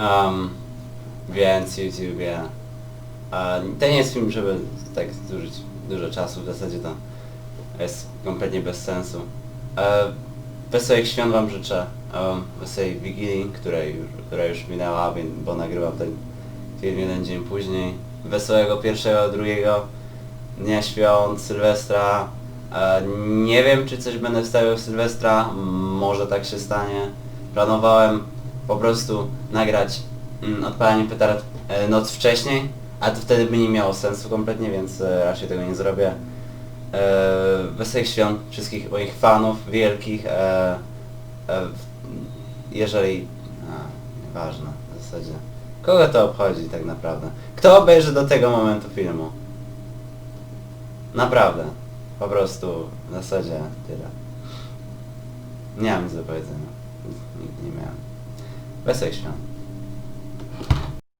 Um, więc YouTubie. A to nie jest film, żeby tak zużyć dużo czasu, w zasadzie to jest kompletnie bez sensu. Wesołych świąt Wam życzę, um, wesołej Wigilii, której już, która już minęła, bo nagrywam ten film jeden dzień później. Wesołego pierwszego, drugiego dnia świąt, Sylwestra. Nie wiem, czy coś będę wstawiał w Sylwestra, może tak się stanie. Planowałem po prostu nagrać mm, odpalanie petard e, noc wcześniej, a to wtedy by nie miało sensu kompletnie, więc e, raczej tego nie zrobię. E, wesołych świąt wszystkich moich fanów wielkich. Jeżeli... A, nieważne w zasadzie. Kogo to obchodzi tak naprawdę? Kto obejrzy do tego momentu filmu? Naprawdę. Po prostu w zasadzie tyle. Nie mam nic do powiedzenia. Nigdy nie miałem. Wesołych świąt.